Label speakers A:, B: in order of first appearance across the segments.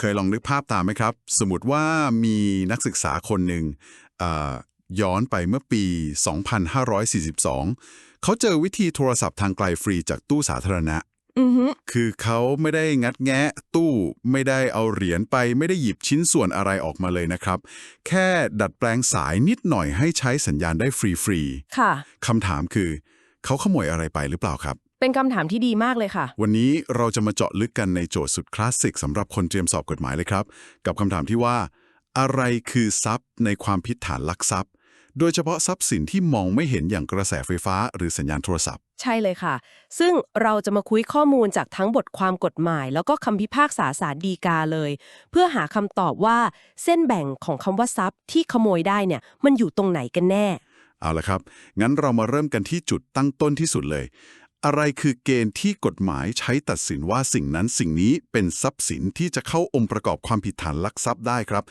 A: เคยลองนึกภาพตามไหมครับ สมมติว่ามีนักศึกษาคนหนึ่งเอ่อย้อนไปเมื่อปี 2542 เขาเจอวิธีโทรศัพท์ทางไกลฟรีจากตู้สาธารณะ
B: อือฮึ
A: คือเขาไม่ได้งัดแงะตู้ไม่ได้เอาเหรียญไป ไม่ได้หยิบชิ้นส่วนอะไรออกมาเลยนะครับ แค่ดัดแปลงสายนิดหน่อยให้ใช้สัญญาณได้ฟรี
B: ค่ะ
A: ๆคำถามคือ เขาขโมยอะไรไปหรือเปล่าครับ
B: เป็นคำถามที่ดีมากเลยค่ะ
A: วันนี้เราจะมาเจาะลึกกันในโจทย์สุดคลาสสิกสำหรับคนเตรียมสอบกฎหมายเลยครับ กับคำถามที่ว่า อะไรคือทรัพย์ในความผิดฐานลักทรัพย์ โดยเฉพาะทรัพย์สินที่มองไม่เห็นอย่างกระแสไฟฟ้า หรือสัญญาณโทรศัพท์
B: ใช่เลยค่ะ ซึ่งเราจะมาคุยข้อมูลจากทั้งบทความกฎหมาย แล้วก็คำพิพากษาศาลฎีกาเลย เพื่อหาคำตอบว่าเส้นแบ่งของคำว่าทรัพย์ที่ขโมยได้เนี่ยมันอยู่ตรงไหนกันแน่
A: เอาละครับ งั้นเรามาเริ่มกันที่จุดตั้งต้นที่สุดเลย อะไรคือเกณฑ์ที่กฎหมายใช้ตัดสินว่าสิ่งนั้นสิ่งนี้เป็นทรัพย์สินที่จะเข้าองค์ประกอบความผิดฐานลักทรัพย์ได้ครับ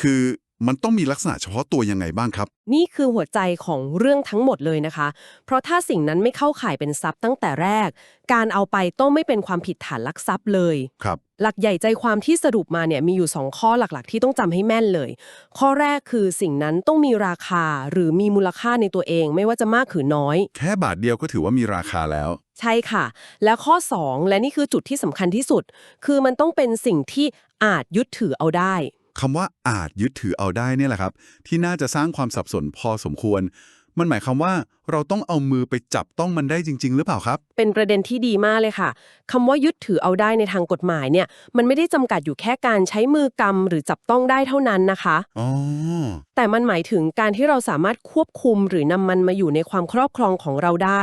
A: คือ มันต้องมีลักษณะเฉพาะตัวยังไงบ้างครับ
B: นี่คือหัวใจของเรื่องทั้งหมดเลยนะคะ เพราะถ้าสิ่งนั้นไม่เข้าข่ายเป็นทรัพย์ตั้งแต่แรก การเอาไปต้องไม่เป็นความผิดฐานลักทรัพย์เลย
A: ครับ
B: หลักใหญ่ใจความที่สรุปมาเนี่ยมีอยู่ 2 ข้อหลักๆ ที่ต้องจำให้แม่นเลย ข้อแรกคือสิ่งนั้นต้องมีราคาหรือมีมูลค่าในตัวเอง ไม่ว่าจะมากหรือน้อย
A: แค่บาทเดียวก็ถือว่ามีราคาแล้ว
B: ใช่ค่ะ และข้อ 2 และนี่คือจุดที่สำคัญที่สุด คือมันต้องเป็นสิ่งที่อาจยึดถือเอาได้
A: คำว่าอาจยึดถือเอาได้เนี่ยแหละครับ ที่น่าจะสร้างความสับสนพอสมควร มันหมายความว่าเราต้องเอามือไปจับต้องมันได้จริง ๆ หรือเปล่าครับ
B: เป็นประเด็นที่ดีมากเลยค่ะคำว่ายึดถือเอาได้ในทางกฎหมายเนี่ย มันไม่ได้จำกัดอยู่แค่การใช้มือกำหรือจับต้องได้เท่านั้นนะคะ
A: อ๋อ
B: แต่มันหมายถึงการที่เราสามารถควบคุมหรือนำมันมาอยู่ในความครอบครองของเราได้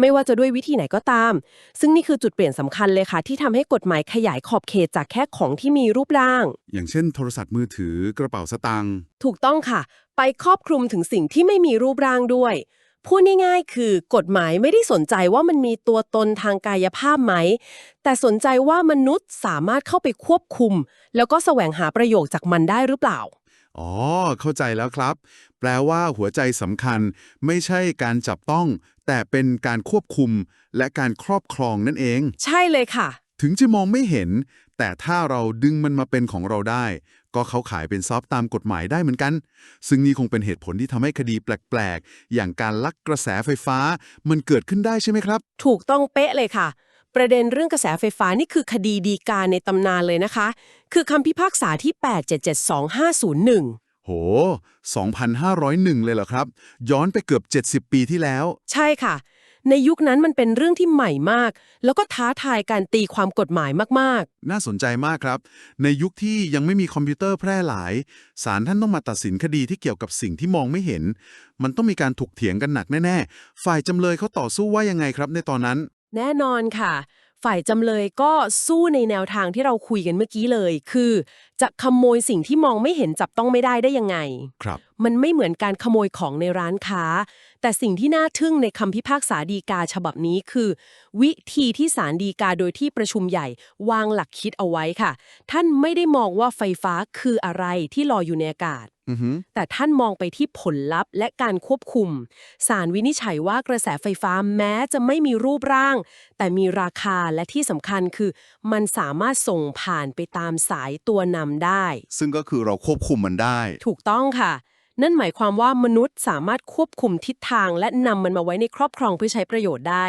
B: ไม่ว่าจะด้วยวิธีไหนก็ตาม ซึ่งนี่คือจุดเปลี่ยนสำคัญเลยค่ะ ที่ทำให้กฎหมายขยายขอบเขตจากแค่ของที่มีรูปร่าง
A: อย่างเช่น โทรศัพท์มือถือกระเป๋าสตางค์
B: ถูกต้องค่ะ ไปครอบคลุมถึงสิ่งที่ไม่มีรูปร่างด้วย พูดง่ายๆ คือกฎหมายไม่ได้สนใจว่ามันมีตัวตนทางกายภาพไหม แต่สนใจว่ามนุษย์สามารถเข้าไปควบคุม แล้วก็แสวงหาประโยชน์จากมันได้หรือเปล่า
A: อ๋อ เข้าใจแล้วครับ แปลว่าหัวใจสำคัญ ไม่ใช่การจับต้อง แต่เป็นการควบคุม และการครอบครองนั่นเอง
B: ใช่เลยค่ะ
A: ถึงจะมองไม่เห็น แต่ถ้าเราดึงมันมาเป็นของเราได้ ก็เขาขายเป็นซอฟต์ตามกฎหมายได้เหมือนกัน ซึ่งนี่คงเป็นเหตุผลที่ทำให้คดีแปลกๆ อย่างการลักกระแสไฟฟ้า มันเกิดขึ้นได้ใช่ไหมครับ
B: ถูกต้องเป๊ะเลยค่ะ ประเด็นเรื่องกระแสไฟฟ้านี่คือคดีดีกาในตำนานเลยนะคะ คือคำพิพากษาที่ 8772-501
A: โห 2,501 เลยเหรอครับ ย้อนไปเกือบ 70 ปีที่แล้ว
B: ใช่ค่ะ ในยุคนั้นมันเป็นเรื่องที่ใหม่มาก แล้วก็ท้าทายการตีความกฎหมายมาก
A: น่าสนใจมากครับ ในยุคที่ยังไม่มีคอมพิวเตอร์แพร่หลายศาลท่านต้องมาตัดสินคดีที่เกี่ยวกับสิ่งที่มองไม่เห็น มันต้องมีการถกเถียงกันหนักแน่ๆ ฝ่ายจำเลยเขาต่อสู้ว่ายังไงครับ ในตอนนั้น
B: ๆแน่นอนค่ะ ฝ่ายจำเลยก็สู้ในแนวทางที่เราคุยกันเมื่อกี้เลย คือ จะขโมยสิ่งที่มองไม่เห็นจับต้องไม่ได้ได้ยังไง
A: ครับ
B: มันไม่เหมือนการขโมยของในร้านค้า แต่สิ่งที่น่าทึ่งในคำพิพากษาดีกาฉบับนี้คือ วิธีที่ศาลดีกาโดยที่ประชุมใหญ่วางหลักคิดเอาไว้ค่ะ ท่านไม่ได้มองว่าไฟฟ้าคืออะไรที่ลอยอยู่ในอากาศ
A: อือหือ
B: แต่ท่านมองไปที่ผลลัพธ์และการควบคุมศาลวินิจฉัยว่ากระแสไฟฟ้าแม้จะไม่มีรูปร่าง แต่มีราคาและที่สำคัญคือ มันสามารถส่งผ่านไปตามสายตัวนำได้
A: ซึ่งก็คือเราควบคุมมันได้
B: ถูกต้องค่ะ นั่นหมายความว่ามนุษย์สามารถควบคุมทิศทางและนำมันมาไว้ในครอบครองเพื่อใช้ประโยชน์ได้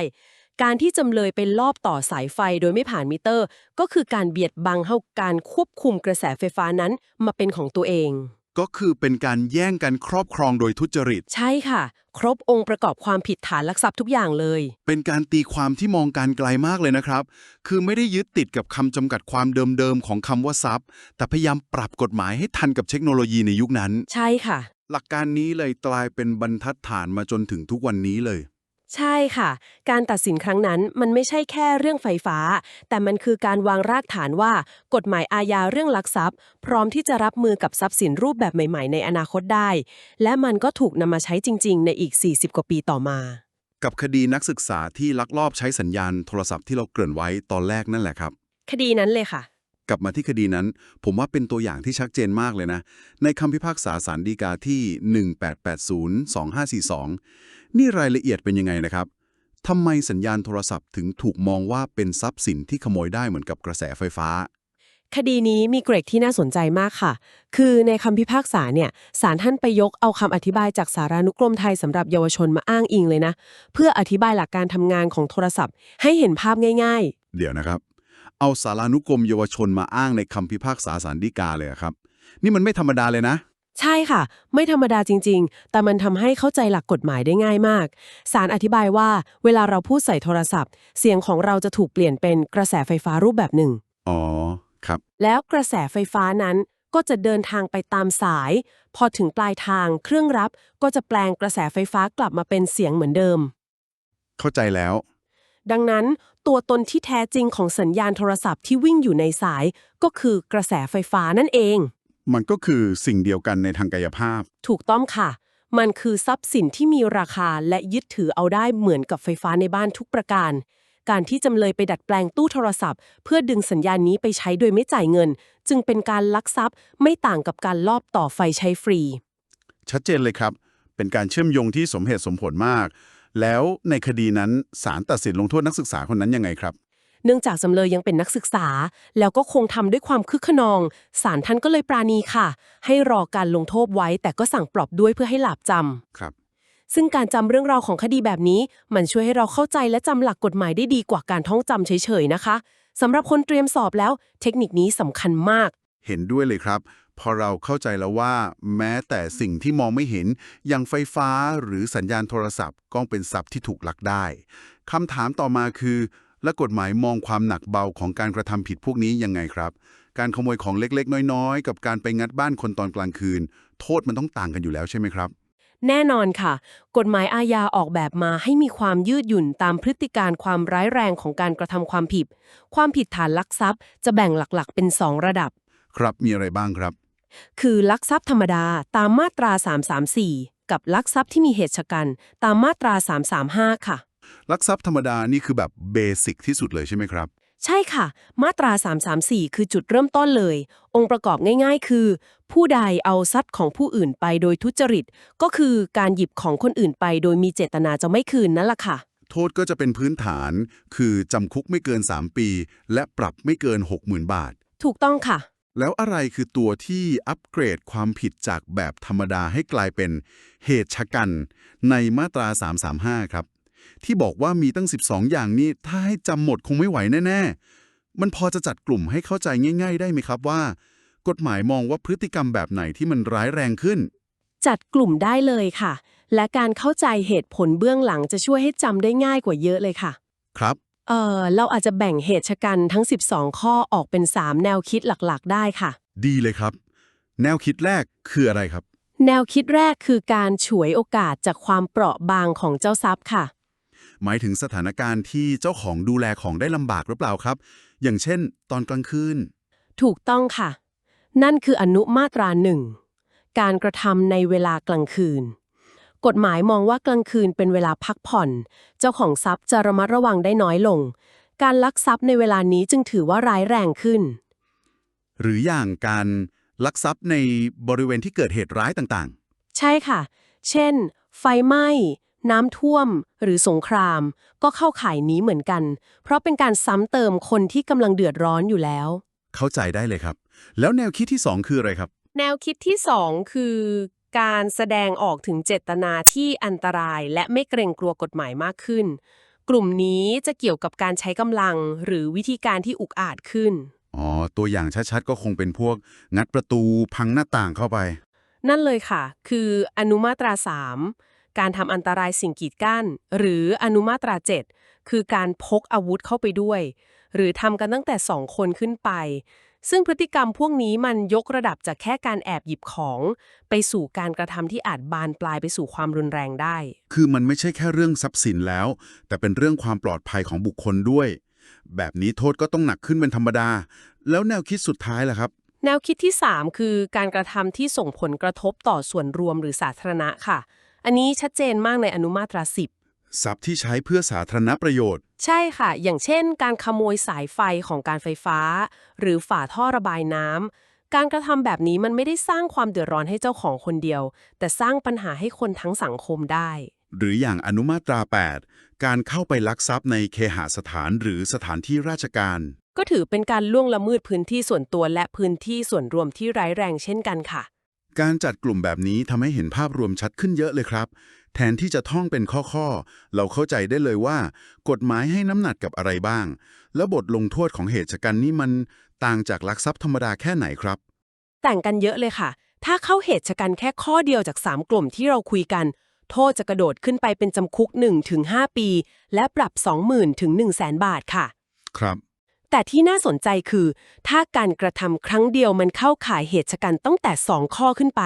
B: การที่จำเลยไปลอบต่อสายไฟโดยไม่ผ่านมิเตอร์ ก็คือการเบียดบังให้การควบคุมกระแสไฟฟ้านั้นมาเป็นของตัวเอง
A: ก็คือเป็นการแย่งกันครอบครองโดยทุจริต
B: ใช่ค่ะ ครบองค์ประกอบความผิดฐานลักทรัพย์ทุกอย่างเลย
A: เป็นการตีความที่มองการไกลมากเลยนะครับ คือไม่ได้ยึดติดกับคำจำกัดความเดิมๆของคำว่าทรัพย์ แต่พยายามปรับกฎหมายให้ทันกับเทคโนโลยีในยุคนั้น
B: ใช่ค่ะ
A: หลักการนี้เลยกลายเป็นบรรทัดฐานมาจนถึงทุกวันนี้เลย
B: ใช่ค่ะ การตัดสินครั้งนั้นมันไม่ใช่แค่เรื่องไฟฟ้า แต่มันคือการวางรากฐานว่า กฎหมายอาญาเรื่องลักทรัพย์ พร้อมที่จะรับมือกับทรัพย์สินรูปแบบใหม่ ๆ ในอนาคตได้ และมันก็ถูกนำมาใช้จริง ๆ ในอีก 40 กว่าปีต่อมา
A: กับคดีนักศึกษาที่ลักลอบใช้สัญญาณโทรศัพท์ที่เราเกริ่นไว้ตอนแรกนั่นแหละครับ
B: คดีนั้นเลยค่ะ
A: กลับมาที่คดีนั้น ผมว่าเป็นตัวอย่างที่ชัดเจนมากเลยนะ ในคำพิพากษาสารดีกาที่ 1880-2542 นี่รายละเอียดเป็นยังไงนะครับทำไมสัญญาณโทรศัพท์ถึงถูกมองว่าเป็นทรัพย์สินที่ขโมยได้เหมือนกับกระแสไฟฟ้า
B: คดีนี้มีเกรดที่น่าสนใจมากค่ะ คือในคำพิพากษาเนี่ยศาลท่านไปยกเอาคำอธิบายจากสารานุกรมไทยสำหรับเยาวชนมาอ้างอิงเลยนะ เพื่ออธิบายหลักการทำงานของโทรศัพท์ ให้เห็นภาพง่าย
A: เดี๋ยวนะครับ เอาสารานุกรมเยาวชนมาอ้างในคำพิพากษาสารดีกาเลยอะครับ นี่มันไม่ธรรมดาเลยนะ
B: ๆใช่ค่ะ ไม่ธรรมดาจริง ๆ แต่มันทำให้เข้าใจหลักกฎหมายได้ง่ายมากศาลอธิบายว่า เวลาเราพูดใส่โทรศัพท์ เสียงของเราจะถูกเปลี่ยนเป็นกระแสไฟฟ้ารูปแบบหนึ่ง
A: อ๋อ ครับ
B: แล้วกระแสไฟฟ้านั้นก็จะเดินทางไปตามสาย พอถึงปลายทางเครื่องรับก็จะแปลงกระแสไฟฟ้ากลับมาเป็นเสียงเหมือนเดิม
A: เข้าใจแล้ว
B: ดังนั้น ตัวตนที่แท้จริงของสัญญาณโทรศัพท์ที่วิ่งอยู่ในสาย ก็คือกระแสไฟฟ้านั่นเอง
A: มันก็คือสิ่งเดียวกันในทางกายภาพ
B: ถูกต้องค่ะ มันคือทรัพย์สินที่มีราคาและยึดถือเอาได้เหมือนกับไฟฟ้าในบ้านทุกประการ การที่จำเลยไปดัดแปลงตู้โทรศัพท์ เพื่อดึงสัญญาณนี้ไปใช้โดยไม่จ่ายเงิน จึงเป็นการลักทรัพย์ไม่ต่างกับการลอบต่อไฟใช้ฟรี
A: ชัดเจนเลยครับ เป็นการเชื่อมโยงที่สมเหตุสมผลมาก แล้วในคดีนั้นศาลตัดสินลงโทษนักศึกษาคนนั้นยังไงครับ
B: เนื่องจากจำเลยยังเป็นนักศึกษา แล้วก็คงทำด้วยความคึกขนองศาลท่านก็เลยปราณีค่ะ ให้รอการลงโทษไว้ แต่ก็สั่งปรับด้วยเพื่อให้หลาบจำ
A: ครับ
B: ซึ่งการจำเรื่องราวของคดีแบบนี้ มันช่วยให้เราเข้าใจและจำหลักกฎหมายได้ดีกว่าการท่องจำเฉยๆนะคะสำหรับคนเตรียมสอบแล้ว เทคนิคนี้สำคัญมาก
A: เห็นด้วยเลยครับ พอเราเข้าใจแล้วว่า แม้แต่สิ่งที่มองไม่เห็น อย่างไฟฟ้าหรือสัญญาณโทรศัพท์ก็เป็นทรัพย์ที่ถูกลักได้คำถามต่อมาคือ และกฎหมายมองความหนักเบาของการกระทำผิดพวกนี้ยังไงครับ การขโมยของเล็กๆ น้อยๆ กับการไปงัดบ้านคนตอนกลางคืน โทษมันต้องต่างกันอยู่แล้วใช่ไหมครับ
B: แน่นอนค่ะ กฎหมายอาญาออกแบบมาให้มีความยืดหยุ่นตามพฤติการความร้ายแรงของการกระทำความผิด ความผิดฐานลักทรัพย์ จะแบ่งหลักๆ เป็น 2 ระดับ
A: ครับมีอะไรบ้างครับ
B: คือลักทรัพย์ธรรมดาตามมาตรา 334 กับลักทรัพย์ที่มีเหตุชะกันตามมาตรา 335 ค่ะ
A: ลักทรัพย์ธรรมดานี่คือแบบเบสิกที่สุดเลยใช่ไหมครับ
B: ใช่ค่ะ มาตรา 334 คือจุดเริ่มต้นเลย องค์ประกอบง่ายๆ คือ ผู้ใดเอาทรัพย์ของผู้อื่นไปโดยทุจริต ก็คือการหยิบของคนอื่นไปโดยมีเจตนาจะไม่คืนนั่นแหละค่ะ
A: โทษก็จะเป็นพื้นฐาน คือจำคุกไม่เกิน 3 ปี และปรับไม่เกิน 60,000 บาท
B: ถูกต้องค่ะ
A: แล้วอะไรคือตัวที่อัปเกรดความผิดจากแบบธรรมดาให้กลายเป็นเหตุชะกันในมาตรา 335 ครับ ที่บอกว่ามีตั้ง 12 อย่างนี้ ถ้าให้จำหมดคงไม่ไหวแน่ ๆ มันพอจะจัดกลุ่มให้เข้าใจง่าย ๆ ได้ไหมครับว่า กฎหมายมองว่าพฤติกรรมแบบไหนที่มันร้ายแรงขึ้น
B: จัดกลุ่มได้เลยค่ะ และการเข้าใจเหตุผลเบื้องหลังจะช่วยให้จำได้ง่ายกว่าเยอะเลยค่ะ
A: ครับ
B: เออเราอาจจะแบ่งเหตุชะกันทั้ง 12 ข้อออกเป็น 3 แนวคิดหลักๆ ได้ค่ะ
A: ดีเลยครับ แนวคิดแรกคืออะไรครับ
B: แนวคิดแรกคือการฉวยโอกาสจากความเปราะบางของเจ้าทรัพย์ค่ะ
A: หมายถึงสถานการณ์ที่เจ้าของดูแลของได้ลำบากหรือเปล่าครับ อย่างเช่น ตอนกลางคืน
B: ถูกต้องค่ะ นั่นคืออนุมาตราหนึ่ง การกระทำในเวลากลางคืน กฎหมายมองว่ากลางคืนเป็นเวลาพักผ่อน เจ้าของทรัพย์จะระมัดระวังได้น้อยลง การลักทรัพย์ในเวลานี้จึงถือว่าร้ายแรงขึ้น
A: หรืออย่างการลักทรัพย์ในบริเวณที่เกิดเหตุร้ายต่าง
B: ใช่ค่ะ เช่น ไฟไหม้ น้ำท่วม หรือสงคราม ก็เข้าข่ายนี้เหมือนกัน เพราะเป็นการซ้ำเติมคนที่กำลังเดือดร้อนอยู่แล้ว
A: ๆเข้าใจได้เลยครับ แล้วแนวคิดที่ 2 คืออะไรครับ
B: แนวคิดที่ 2 คือ การแสดงออกถึงเจตนาที่อันตรายและไม่เกรงกลัวกฎหมายมากขึ้น กลุ่มนี้จะเกี่ยวกับการใช้กำลังหรือวิธีการที่อุกอาจขึ้น
A: อ๋อ ตัวอย่างชัดๆ ก็คงเป็นพวก งัดประตูพังหน้าต่างเข้าไป
B: นั่นเลยค่ะ คืออนุมาตรา 3 การทำอันตรายสิ่งกีดกั้น หรืออนุมาตรา 7 คือการพกอาวุธเข้าไปด้วย หรือทำกันตั้งแต่2คนขึ้นไป ซึ่งพฤติกรรมพวกนี้มันยกระดับจากแค่การแอบหยิบของ ไปสู่การกระทำที่อาจบานปลายไปสู่ความรุนแรงได้
A: คือมันไม่ใช่แค่เรื่องทรัพย์สินแล้ว แต่เป็นเรื่องความปลอดภัยของบุคคลด้วย แบบนี้โทษก็ต้องหนักขึ้นเป็นธรรมดา แล้วแนวคิดสุดท้ายล่ะครับ
B: แนวคิดที่ 3 คือการกระทำที่ส่งผลกระทบต่อส่วนรวมหรือสาธารณะค่ะ อันนี้ชัดเจนมากในอนุมาตรา10
A: ทรัพย์ที่ใช้เพื่อสาธารณประโยชน์
B: ใช่ค่ะ อย่างเช่น การขโมยสายไฟของการไฟฟ้า หรือฝาท่อระบายน้ำการกระทำแบบนี้มันไม่ได้สร้างความเดือดร้อนให้เจ้าของคนเดียว แต่สร้างปัญหาให้คนทั้งสังคมได้
A: หรืออย่างอนุมาตรา 8 การเข้าไปลักทรัพย์ในเคหสถานหรือสถานที่ราชการ
B: ก็ถือเป็นการล่วงละเมิดพื้นที่ส่วนตัวและพื้นที่ส่วนรวมที่ร้ายแรงเช่นกันค่ะ
A: การจัดกลุ่มแบบนี้ทำให้เห็นภาพรวมชัดขึ้นเยอะเลยครับ แทนที่จะท่องเป็นข้อๆ เราเข้าใจได้เลยว่า กฎหมายให้น้ำหนักกับอะไรบ้าง แล้วบทลงโทษของเหตุชะกันนี้มันต่างจากลักทรัพย์ธรรมดาแค่ไหนครับ
B: แต่งกันเยอะเลยค่ะ ถ้าเข้าเหตุชะกันแค่ข้อเดียวจาก 3 กลุ่มที่เราคุยกัน โทษจะกระโดดขึ้นไปเป็นจำคุก 1-5 ปี และปรับ 20,000ถึง100,000บาทค่ะ
A: ครับ
B: แต่ที่น่าสนใจคือ ถ้าการกระทำครั้งเดียวมันเข้าข่ายเหตุชะกันตั้งแต่2ข้อขึ้นไป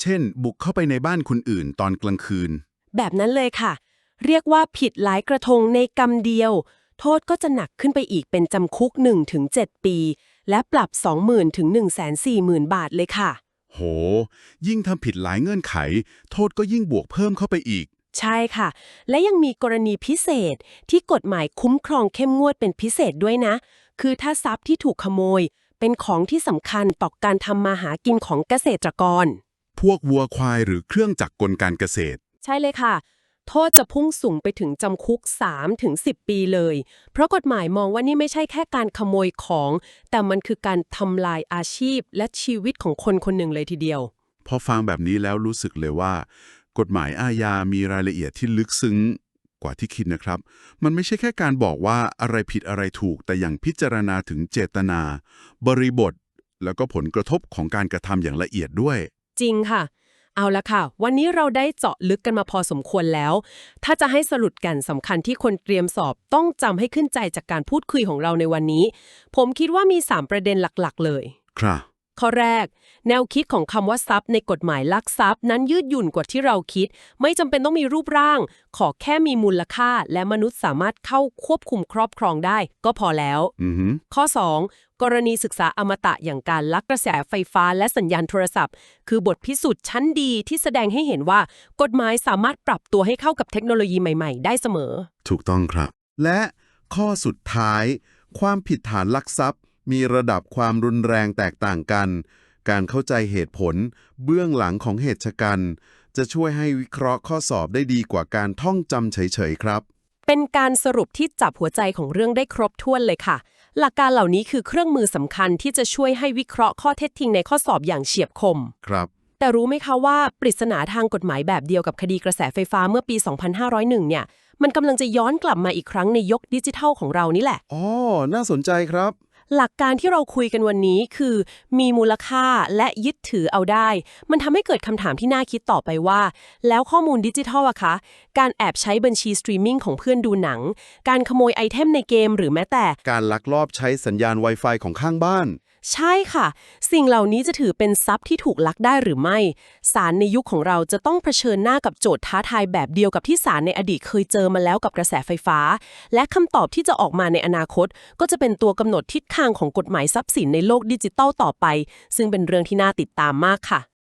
A: เช่น บุกเข้าไปในบ้านคนอื่นตอนกลางคืน
B: แบบนั้นเลยค่ะ เรียกว่าผิดหลายกระทงในกรรมเดียว โทษก็จะหนักขึ้นไปอีกเป็นจำคุก 1-7 ปี และปรับ 20,000ถึง140,000 บาทเลยค่ะ
A: โห ยิ่งทำผิดหลายเงื่อนไข โทษก็ยิ่งบวกเพิ่มเข้าไปอีก
B: ใช่ค่ะ และยังมีกรณีพิเศษที่กฎหมายคุ้มครองเข้มงวดเป็นพิเศษด้วยนะ คือถ้าทรัพย์ที่ถูกขโมย เป็นของที่สำคัญต่อการทำมาหากินของเกษตรกร
A: พวกวัวควายหรือเครื่องจักรกลการเกษตร
B: ใช่เลยค่ะ โทษจะพุ่งสูงไปถึงจำคุก3-10ถึง 10 ปีเลย เพราะกฎหมายมองว่านี่ไม่ใช่แค่การขโมยของ แต่มันคือการทำลายอาชีพและชีวิตของคนคนหนึ่งเลยทีเดียว
A: พอฟังแบบนี้แล้วรู้สึกเลยว่า กฎหมายอาญามีรายละเอียดที่ลึกซึ้งกว่าที่คิดนะครับ มันไม่ใช่แค่การบอกว่าอะไรผิดอะไรถูก แต่อย่างพิจารณาถึงเจตนา บริบท แล้วก็ผลกระทบของการกระทำอย่างละเอียดด้วย
B: จริงค่ะ เอาละค่ะ วันนี้เราได้เจาะลึกกันมาพอสมควรแล้ว ถ้าจะให้สรุปกันสำคัญที่คนเตรียมสอบต้องจำให้ขึ้นใจจากการพูดคุยของเราในวันนี้ ผมคิดว่ามี 3 ประเด็นหลักๆ เลย
A: ครับ
B: ข้อแรก แนวคิดของคำว่าทรัพย์ในกฎหมายลักทรัพย์นั้นยืดหยุ่นกว่าที่เราคิด ไม่จำเป็นต้องมีรูปร่าง ขอแค่มีมูลค่า และมนุษย์สามารถเข้าควบคุมครอบครองได้ ก็พอแล้ว
A: อือหือ
B: ข้อ 2 กรณีศึกษาอมตะอย่างการลักกระแสไฟฟ้าและสัญญาณโทรศัพท์ คือบทพิสูจน์ชั้นดีที่แสดงให้เห็นว่า กฎหมายสามารถปรับตัวให้เข้ากับเทคโนโลยีใหม่ๆ ได้เสมอ
A: ถูกต้องครับ และข้อสุดท้าย ความผิดฐานลักทรัพย์ มีระดับความรุนแรงแตกต่างกัน การเข้าใจเหตุผล เบื้องหลังของเหตุชะกัน จะช่วยให้วิเคราะห์ข้อสอบได้ดีกว่าการท่องจำเฉยๆครับ
B: เป็นการสรุปที่จับหัวใจของเรื่องได้ครบถ้วนเลยค่ะ หลักการเหล่านี้คือเครื่องมือสำคัญที่จะช่วยให้วิเคราะห์ข้อเท็จจริงในข้อสอบอย่างเฉียบคม
A: ครับ
B: แต่รู้ไหมคะว่าปริศนาทางกฎหมายแบบเดียวกับคดีกระแสไฟฟ้าเมื่อปี 2501 เนี่ย มันกำลังจะย้อนกลับมาอีกครั้งในยกดิจิทัลของเรานี่แหละ
A: อ๋อ น่าสนใจครับ
B: หลักการที่เราคุยกันวันนี้คือ มีมูลค่าและยึดถือเอาได้ มันทำให้เกิดคำถามที่น่าคิดต่อไปว่า แล้วข้อมูลดิจิทัลอะคะ การแอบใช้บัญชีสตรีมมิ่งของเพื่อนดูหนัง การขโมยไอเทมในเกมหรือแม้แต่
A: การลักลอบใช้สัญญาณ Wi-Fi ของข้างบ้าน
B: ใช่ค่ะ สิ่งเหล่านี้จะถือเป็นทรัพย์ที่ถูกลักได้หรือไม่ ศาลในยุคของเราจะต้องเผชิญหน้ากับโจทย์ท้าทายแบบเดียวกับที่ศาลในอดีตเคยเจอมาแล้วกับกระแสไฟฟ้า และคำตอบที่จะออกมาในอนาคต ก็จะเป็นตัวกำหนดทิศทางของกฎหมายทรัพย์สินในโลกดิจิตัลต่อไป ซึ่งเป็นเรื่องที่น่าติดตามมากค่ะ